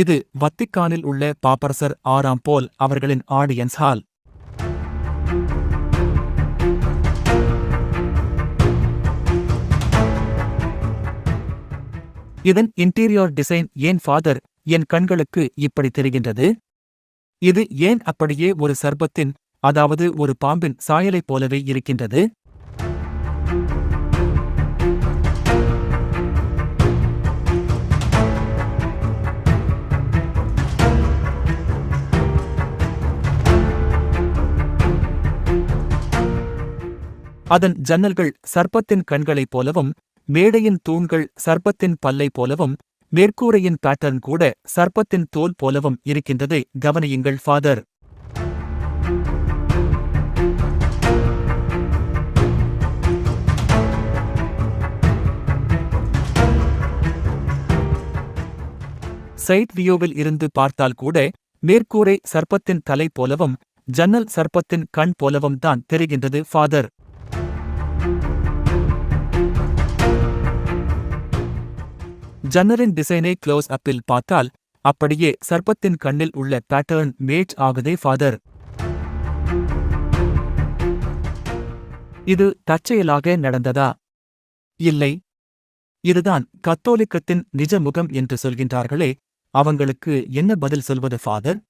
இது வத்திக்கானில் உள்ள பாப்பரசர் ஆறாம் போல் அவர்களின் ஆடியன்ஸ் ஹால். இதன் இன்டீரியர் டிசைன் ஏன் ஃபாதர்? என் கண்களுக்கு இப்படி தெரிகின்றது. இது ஏன் அப்படியே ஒரு சர்பத்தின் அதாவது ஒரு பாம்பின் சாயலைப் போலவே இருக்கின்றது? அதன் ஜன்னல்கள் சர்ப்பத்தின் கண்களைப் போலவும் மேடையின் தூண்கள் சர்ப்பத்தின் பல்லை போலவும் மேற்கூரையின் பேட்டர்ன் கூட சர்ப்பத்தின் தோல் போலவும் இருக்கின்றதை கவனியுங்கள் ஃபாதர் சைட் வியூவில் இருந்து பார்த்தால் கூட மேற்கூரை சர்ப்பத்தின் தலை போலவும் ஜன்னல் சர்ப்பத்தின் கண் போலவும் தான் தெரிகின்றது ஃபாதர் ஜன்னலின் டிசைனை க்ளோஸ் அப்பில் பார்த்தால் அப்படியே சர்ப்பத்தின் கண்ணில் உள்ள பேட்டர்ன் மேட்ச் ஆகுதே ஃபாதர். இது தற்செயலாக நடந்ததா? இல்லை. இதுதான் கத்தோலிக்கத்தின் நிஜ முகம் என்று சொல்கின்றார்களே அவங்களுக்கு என்ன பதில் சொல்வது ஃபாதர்?